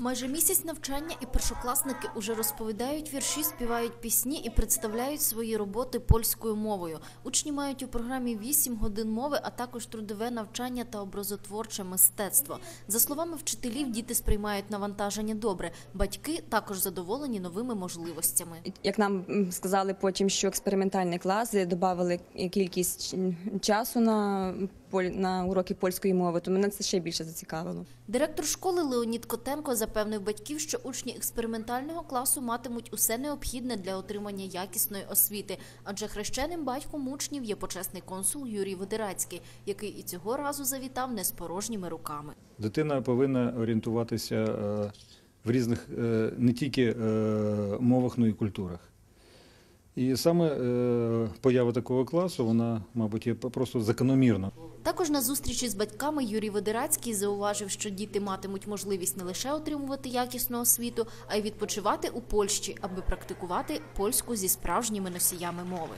Майже місяць навчання і першокласники уже розповідають вірші, співають пісні і представляють свої роботи польською мовою. Учні мають у програмі 8 годин мови, а також трудове навчання та образотворче мистецтво. За словами вчителів, діти сприймають навантаження добре. Батьки також задоволені новими можливостями. Як нам сказали потім, що експериментальні класи додали кількість часу на на уроки польської мови, то мене це ще більше зацікавило. Директор школи Леонід Котенко запевнив батьків, що учні експериментального класу матимуть усе необхідне для отримання якісної освіти, адже хрещеним батьком учнів є почесний консул Юрій Водерацький, який і цього разу завітав не з порожніми руками. Дитина повинна орієнтуватися е, в різних е, не тільки е, мовах, але й культурах. І саме е, поява такого класу, вона, мабуть, є просто закономірна. Також на зустрічі з батьками Юрій Водерацький зауважив, що діти матимуть можливість не лише отримувати якісну освіту, а й відпочивати у Польщі, аби практикувати польську зі справжніми носіями мови.